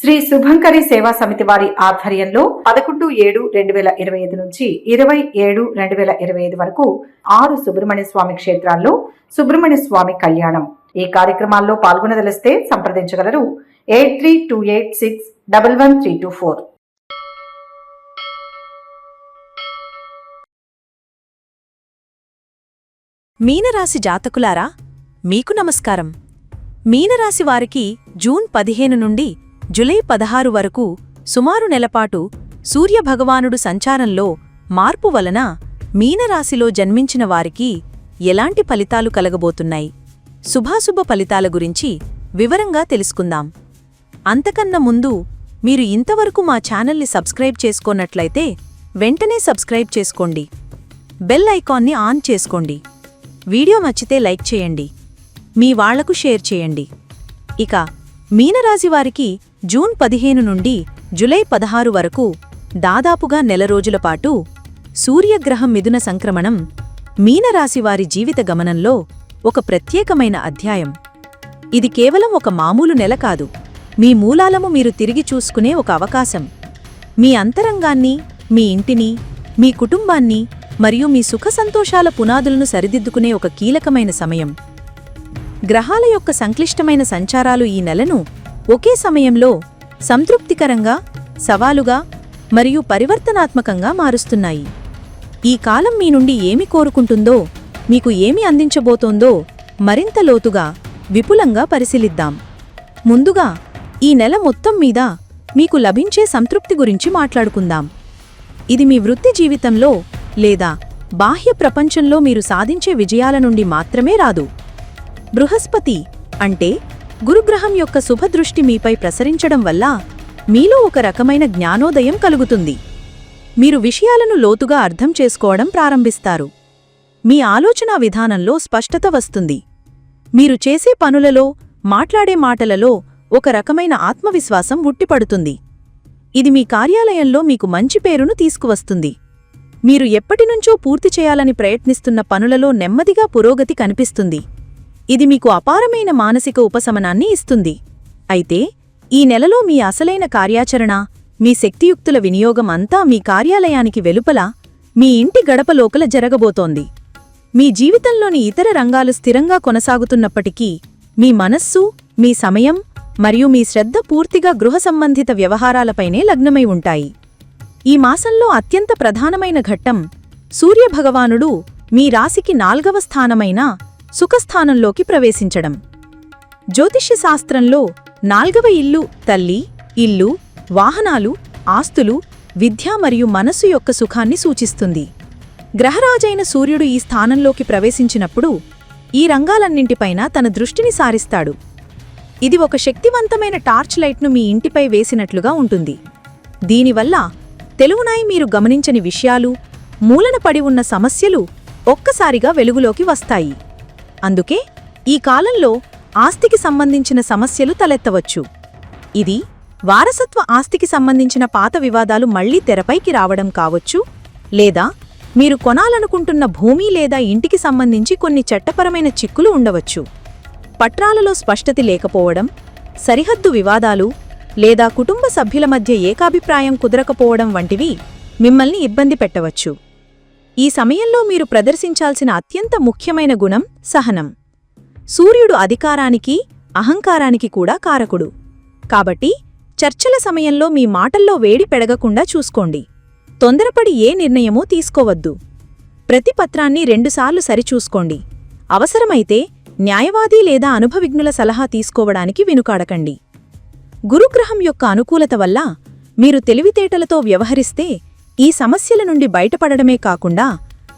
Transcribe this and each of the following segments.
శ్రీ శుభంకరి సేవా సమితి వారి ఆధ్వర్యంలో పదకొండు ఏడు రెండు వేల ఇరవై ఐదు నుంచి ఇరవై ఏడు రెండు వేల ఇరవై ఐదు వరకు ఆరు సుబ్రహ్మణ్య స్వామి క్షేత్రాల్లో సుబ్రహ్మణ్య స్వామి కళ్యాణం. ఈ కార్యక్రమాల్లో పాల్గొనదలిస్తే సంప్రదించగలరు. Eight three two eight six double one three two four. మీనరాశి జాతకులారా మీకు నమస్కారం. మీనరాశి వారికి జూన్ పదిహేను నుండి జులై పదహారు వరకు సుమారు నెలపాటు సూర్యభగవానుడు సంచారంలో మార్పు వలన మీనరాశిలో జన్మించిన వారికి ఎలాంటి ఫలితాలు కలగబోతున్నాయి? శుభాశుభ ఫలితాల గురించి వివరంగా తెలుసుకుందాం. అంతకన్నా ముందు మీరు ఇంతవరకు మా ఛానల్ని సబ్స్క్రైబ్ చేసుకోనట్లయితే వెంటనే సబ్స్క్రైబ్ చేసుకోండి. బెల్ ఐకాన్ని ఆన్ చేసుకోండి. వీడియో నచ్చితే లైక్ చేయండి. మీ వాళ్ళకు షేర్ చేయండి. ఇక మీనరాశి వారికి జూన్ పదిహేను నుండి జులై పదహారు వరకు దాదాపుగా నెల రోజుల పాటు సూర్యగ్రహం మిథున సంక్రమణం మీనరాశివారి జీవిత గమనంలో ఒక ప్రత్యేకమైన అధ్యాయం. ఇది కేవలం ఒక మామూలు నెల కాదు. మీ మూలాలము మీరు తిరిగి చూసుకునే ఒక అవకాశం. మీ అంతరంగాన్ని మీ ఇంటిని మీ కుటుంబాన్ని మరియు మీ సుఖ సంతోషాల పునాదులను సరిదిద్దుకునే ఒక కీలకమైన సమయం. గ్రహాల యొక్క సంక్లిష్టమైన సంచారాలు ఈ నెలను ఒకే సమయంలో సంతృప్తికరంగా సవాలుగా మరియు పరివర్తనాత్మకంగా మారుస్తున్నాయి. ఈ కాలం మీ నుండి ఏమి కోరుకుంటుందో మీకు ఏమి అందించబోతోందో మరింత లోతుగా విపులంగా పరిశీలిద్దాం. ముందుగా ఈ నెల మొత్తం మీద మీకు లభించే సంతృప్తి గురించి మాట్లాడుకుందాం. ఇది మీ వృత్తి జీవితంలో లేదా బాహ్య ప్రపంచంలో మీరు సాధించే విజయాల నుండి మాత్రమే రాదు. బృహస్పతి అంటే గురుగ్రహం యొక్క శుభదృష్టి మీపై ప్రసరించడం వల్ల మీలో ఒక రకమైన జ్ఞానోదయం కలుగుతుంది. మీరు విషయాలను లోతుగా అర్థం చేసుకోవడం ప్రారంభిస్తారు. మీ ఆలోచనా విధానంలో స్పష్టత వస్తుంది. మీరు చేసే పనులలో మాట్లాడే మాటలలో ఒక రకమైన ఆత్మవిశ్వాసం ఉట్టిపడుతుంది. ఇది మీ కార్యాలయంలో మీకు మంచి పేరును తీసుకువస్తుంది. మీరు ఎప్పటినుంచో పూర్తి చేయాలని ప్రయత్నిస్తున్న పనులలో నెమ్మదిగా పురోగతి కనిపిస్తుంది. ఇది మీకు అపారమైన మానసిక ఉపశమనాన్ని ఇస్తుంది. అయితే ఈ నెలలో మీ అసలైన కార్యాచరణ మీ శక్తియుక్తుల వినియోగం అంతా మీ కార్యాలయానికి వెలుపల మీ ఇంటి గడపలోకల జరగబోతోంది. మీ జీవితంలోని ఇతర రంగాలు స్థిరంగా కొనసాగుతున్నప్పటికీ మీ మనస్సు మీ సమయం మరియు మీ శ్రద్ధ పూర్తిగా గృహ సంబంధిత వ్యవహారాలపైనే లగ్నమై ఉంటాయి. ఈ మాసంలో అత్యంత ప్రధానమైన ఘట్టం సూర్యభగవానుడు మీ రాశికి నాల్గవ స్థానమైన సుఖస్థానంలోకి ప్రవేశించడం. జ్యోతిష్య శాస్త్రంలో నాల్గవ ఇల్లు తల్లి ఇల్లు వాహనాలు ఆస్తులు విద్య మరియు మనస్సు యొక్క సుఖాన్ని సూచిస్తుంది. గ్రహరాజైన సూర్యుడు ఈ స్థానంలోకి ప్రవేశించినప్పుడు ఈ రంగాలన్నింటిపైన తన దృష్టిని సారిస్తాడు. ఇది ఒక శక్తివంతమైన టార్చ్ లైట్ను మీ ఇంటిపై వేసినట్లుగా ఉంటుంది. దీనివల్ల తెలుగునాయి మీరు గమనించని విషయాలు మూలన పడి ఉన్న సమస్యలు ఒక్కసారిగా వెలుగులోకి వస్తాయి. అందుకే ఈ కాలంలో ఆస్తికి సంబంధించిన సమస్యలు తలెత్తవచ్చు. ఇది వారసత్వ ఆస్తికి సంబంధించిన పాత వివాదాలు మళ్ళీ తెరపైకి రావడం కావచ్చు లేదా మీరు కొనాలనుకుంటున్న భూమి లేదా ఇంటికి సంబంధించి కొన్ని చట్టపరమైన చిక్కులు ఉండవచ్చు. పట్రాలలో స్పష్టత లేకపోవడం సరిహద్దు వివాదాలు లేదా కుటుంబ సభ్యుల మధ్య ఏకాభిప్రాయం కుదరకపోవడం వంటివి మిమ్మల్ని ఇబ్బంది పెట్టవచ్చు. ఈ సమయంలో మీరు ప్రదర్శించాల్సిన అత్యంత ముఖ్యమైన గుణం సహనం. సూర్యుడు అధికారానికి అహంకారానికి కూడా కారకుడు. కాబట్టి చర్చల సమయంలో మీ మాటల్లో వేడి పెడగకుండా చూసుకోండి. తొందరపడి ఏ నిర్ణయమూ తీసుకోవద్దు. ప్రతి పత్రాన్ని రెండుసార్లు సరిచూసుకోండి. అవసరమైతే న్యాయవాది లేదా అనుభవిజ్ఞుల సలహా తీసుకోవడానికి వెనుకాడకండి. గురుగ్రహం యొక్క అనుకూలత వల్ల మీరు తెలివితేటలతో వ్యవహరిస్తే ఈ సమస్యల నుండి బయటపడడమే కాకుండా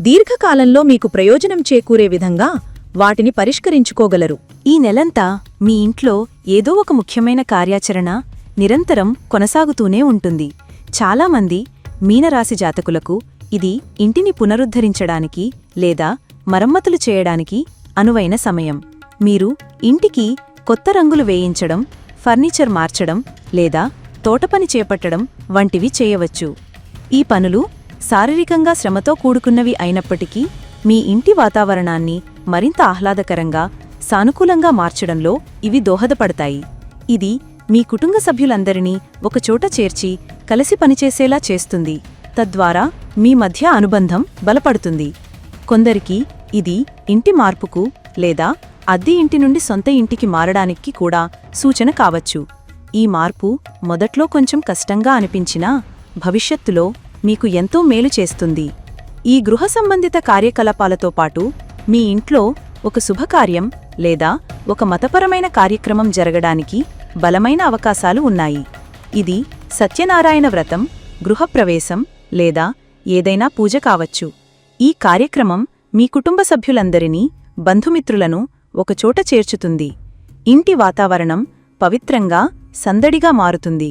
దీర్ఘకాలంలో మీకు ప్రయోజనం చేకూరే విధంగా వాటిని పరిష్కరించుకోగలరు. ఈ నెలంతా మీ ఇంట్లో ఏదో ఒక ముఖ్యమైన కార్యాచరణ నిరంతరం కొనసాగుతూనే ఉంటుంది. చాలామంది మీనరాశి జాతకులకు ఇది ఇంటిని పునరుద్ధరించడానికి లేదా మరమ్మతులు చేయడానికి అనువైన సమయం. మీరు ఇంటికి కొత్త రంగులు వేయించడం ఫర్నిచర్ మార్చడం లేదా తోటపని చేపట్టడం వంటివి చేయవచ్చు. ఈ పనులు శారీరకంగా శ్రమతో కూడుకున్నవి అయినప్పటికీ మీ ఇంటి వాతావరణాన్ని మరింత ఆహ్లాదకరంగా సానుకూలంగా మార్చడంలో ఇవి దోహదపడతాయి. ఇది మీ కుటుంబ సభ్యులందరినీ ఒకచోట చేర్చి కలిసి పనిచేసేలా చేస్తుంది. తద్వారా మీ మధ్య అనుబంధం బలపడుతుంది. కొందరికి ఇది ఇంటి మార్పుకు లేదా అద్దె ఇంటి నుండి సొంత ఇంటికి మారడానికి కూడా సూచన కావచ్చు. ఈ మార్పు మొదట్లో కొంచెం కష్టంగా అనిపించినా భవిష్యత్తులో మీకు ఎంతో మేలు చేస్తుంది. ఈ గృహ సంబంధిత కార్యకలాపాలతో పాటు మీ ఇంట్లో ఒక శుభకార్యం లేదా ఒక మతపరమైన కార్యక్రమం జరగడానికి బలమైన అవకాశాలు ఉన్నాయి. ఇది సత్యనారాయణ వ్రతం గృహప్రవేశం లేదా ఏదైనా పూజ కావచ్చు. ఈ కార్యక్రమం మీ కుటుంబ సభ్యులందరినీ బంధుమిత్రులను ఒకచోట చేర్చుతుంది. ఇంటి వాతావరణం పవిత్రంగా సందడిగా మారుతుంది.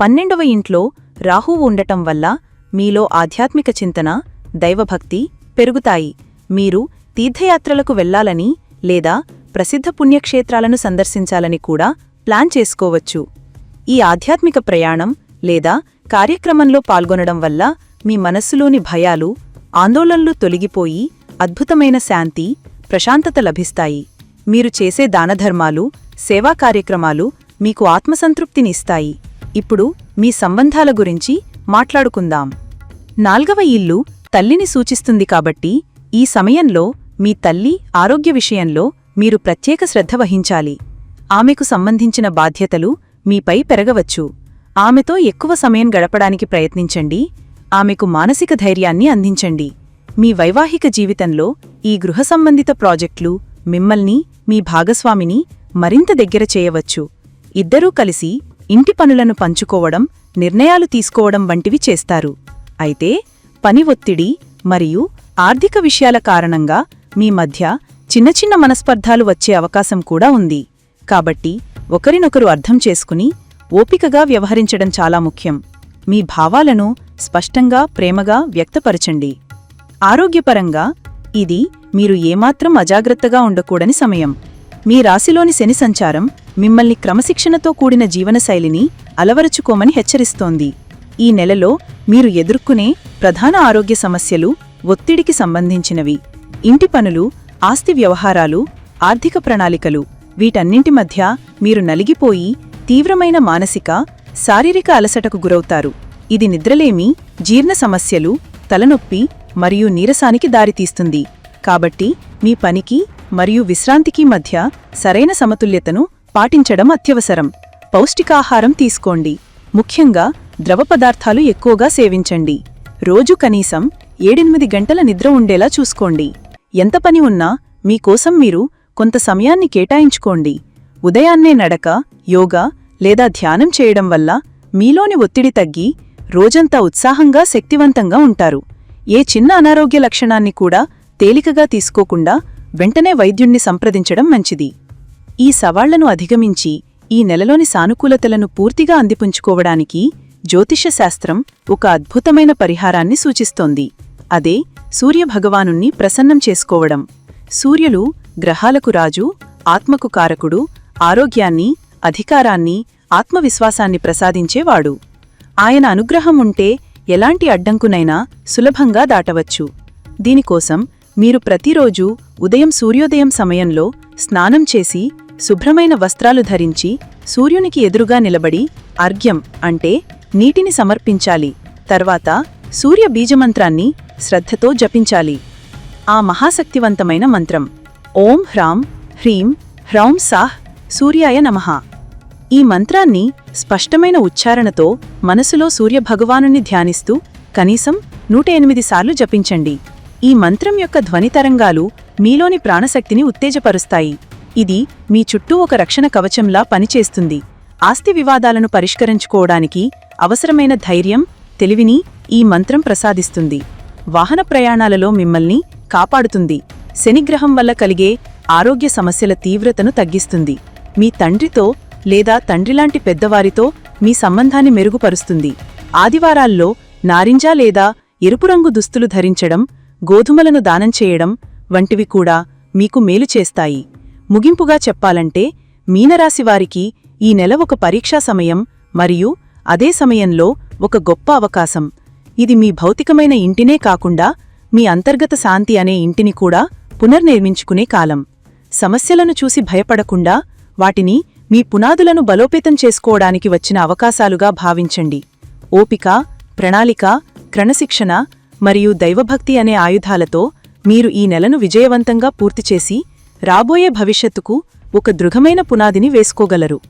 పన్నెండవ ఇంట్లో రాహువు ఉండటం వల్ల మీలో ఆధ్యాత్మిక చింతన దైవభక్తి పెరుగుతాయి. మీరు తీర్థయాత్రలకు వెళ్ళాలని లేదా ప్రసిద్ధ పుణ్యక్షేత్రాలను సందర్శించాలని కూడా ప్లాన్ చేసుకోవచ్చు. ఈ ఆధ్యాత్మిక ప్రయాణం లేదా కార్యక్రమంలో పాల్గొనడం వల్ల మీ మనస్సులోని భయాలు ఆందోళనలు తొలగిపోయి అద్భుతమైన శాంతి ప్రశాంతత లభిస్తాయి. మీరు చేసే దానధర్మాలు సేవా కార్యక్రమాలు మీకు ఆత్మసంతృప్తినిస్తాయి ఇప్పుడు మీ సంబంధాల గురించి మాట్లాడుకుందాం. నాల్గవ ఇల్లు తల్లిని సూచిస్తుంది కాబట్టి ఈ సమయంలో మీ తల్లి ఆరోగ్య విషయంలో మీరు ప్రత్యేక శ్రద్ధ వహించాలి. ఆమెకు సంబంధించిన బాధ్యతలు మీపై పెరగవచ్చు. ఆమెతో ఎక్కువ సమయం గడపడానికి ప్రయత్నించండి. ఆమెకు మానసిక ధైర్యాన్ని అందించండి. మీ వైవాహిక జీవితంలో ఈ గృహ సంబంధిత ప్రాజెక్టులు మిమ్మల్ని మీ భాగస్వామిని మరింత దగ్గర చేయవచ్చు. ఇద్దరూ కలిసి ఇంటి పనులను పంచుకోవడం నిర్ణయాలు తీసుకోవడం వంటివి చేస్తారు. అయితే పని ఒత్తిడి మరియు ఆర్థిక విషయాల కారణంగా మీ మధ్య చిన్న చిన్న మనస్పర్ధాలు వచ్చే అవకాశం కూడా ఉంది. కాబట్టి ఒకరినొకరు అర్థం చేసుకుని ఓపికగా వ్యవహరించడం చాలా ముఖ్యం. మీ భావాలను స్పష్టంగా ప్రేమగా వ్యక్తపరచండి. ఆరోగ్యపరంగా ఇది మీరు ఏమాత్రం అజాగ్రత్తగా ఉండకూడని సమయం. మీ రాశిలోని శని సంచారం మిమ్మల్ని క్రమశిక్షణతో కూడిన జీవనశైలిని అలవరుచుకోమని హెచ్చరిస్తోంది. ఈ నెలలో మీరు ఎదుర్కొనే ప్రధాన ఆరోగ్య సమస్యలు ఒత్తిడికి సంబంధించినవి. ఇంటి పనులు ఆస్తి వ్యవహారాలు ఆర్థిక ప్రణాళికలు వీటన్నింటి మధ్య మీరు నలిగిపోయి తీవ్రమైన మానసిక శారీరక అలసటకు గురవుతారు. ఇది నిద్రలేమి జీర్ణ సమస్యలు తలనొప్పి మరియు నీరసానికి దారితీస్తుంది. కాబట్టి మీ పనికి మరియు విశ్రాంతికి మధ్య సరైన సమతుల్యతను పాటించడం అత్యవసరం. పౌష్టికాహారం తీసుకోండి. ముఖ్యంగా ద్రవ పదార్థాలు ఎక్కువగా సేవించండి. రోజు కనీసం ఏడెనిమిది గంటల నిద్ర ఉండేలా చూసుకోండి. ఎంత పని ఉన్నా మీకోసం మీరు కొంత సమయాన్ని కేటాయించుకోండి. ఉదయాన్నే నడక యోగా లేదా ధ్యానం చేయడం వల్ల మీలోని ఒత్తిడి తగ్గి రోజంతా ఉత్సాహంగా శక్తివంతంగా ఉంటారు. ఏ చిన్న అనారోగ్య లక్షణాన్ని కూడా తేలికగా తీసుకోకుండా వెంటనే వైద్యుణ్ణి సంప్రదించడం మంచిది. ఈ సవాళ్ళను అధిగమించి ఈ నెలలోని సానుకూలతలను పూర్తిగా అందిపుంచుకోవడానికి జ్యోతిషశాస్త్రం ఒక అద్భుతమైన పరిహారాన్ని సూచిస్తోంది. అదే సూర్యభగవానుణ్ణి ప్రసన్నం చేసుకోవడం. సూర్యులు గ్రహాలకు రాజు ఆత్మకు కారకుడు ఆరోగ్యాన్ని అధికారాన్ని ఆత్మవిశ్వాసాన్ని ప్రసాదించేవాడు. ఆయన అనుగ్రహం ఉంటే ఎలాంటి అడ్డంకునైనా సులభంగా దాటవచ్చు. దీనికోసం మీరు ప్రతిరోజూ ఉదయం సూర్యోదయం సమయంలో స్నానం చేసి శుభ్రమైన వస్త్రాలు ధరించి సూర్యునికి ఎదురుగా నిలబడి అర్ఘ్యం అంటే నీటిని సమర్పించాలి. తర్వాత సూర్య బీజమంత్రాన్ని శ్రద్ధతో జపించాలి. ఆ మహాశక్తివంతమైన మంత్రం. ఓం హ్రాం హ్రీం హ్రౌం సాహ్ సూర్యాయ నమః. ఈ మంత్రాన్ని స్పష్టమైన ఉచ్చారణతో మనసులో సూర్యభగవానుని ధ్యానిస్తూ కనీసం నూట ఎనిమిది సార్లు జపించండి. ఈ మంత్రం యొక్క ధ్వని తరంగాలు మీలోని ప్రాణశక్తిని ఉత్తేజపరుస్తాయి. ఇది మీ చుట్టూ ఒక రక్షణ కవచంలా పనిచేస్తుంది. ఆస్తి వివాదాలను పరిష్కరించుకోవడానికి అవసరమైన ధైర్యం తెలివిని ఈ మంత్రం ప్రసాదిస్తుంది. వాహన ప్రయాణాలలో మిమ్మల్ని కాపాడుతుంది. శనిగ్రహం వల్ల కలిగే ఆరోగ్య సమస్యల తీవ్రతను తగ్గిస్తుంది. మీ తండ్రితో లేదా తండ్రిలాంటి పెద్దవారితో మీ సంబంధాన్ని మెరుగుపరుస్తుంది. ఆదివారాల్లో నారింజ లేదా ఎరుపు రంగు దుస్తులు ధరించడం గోధుమలను దానం చేయడం వంటివి కూడా మీకు మేలు చేస్తాయి. ముగింపుగా చెప్పాలంటే మీనరాశివారికి ఈ నెల ఒక పరీక్షా సమయం మరియు అదే సమయంలో ఒక గొప్ప అవకాశం. ఇది మీ భౌతికమైన ఇంటినే కాకుండా మీ అంతర్గత శాంతి అనే ఇంటిని కూడా పునర్నిర్మించుకునే కాలం. సమస్యలను చూసి భయపడకుండా వాటిని మీ పునాదులను బలోపేతం చేసుకోవడానికి వచ్చిన అవకాశాలుగా భావించండి. ఓపిక ప్రణాళిక క్రణశిక్షణ మరియు దైవభక్తి అనే ఆయుధాలతో మీరు ఈ నెలను విజయవంతంగా పూర్తిచేసి రాబోయే భవిష్యత్తుకు ఒక దృఢమైన పునాదిని వేసుకోగలరు.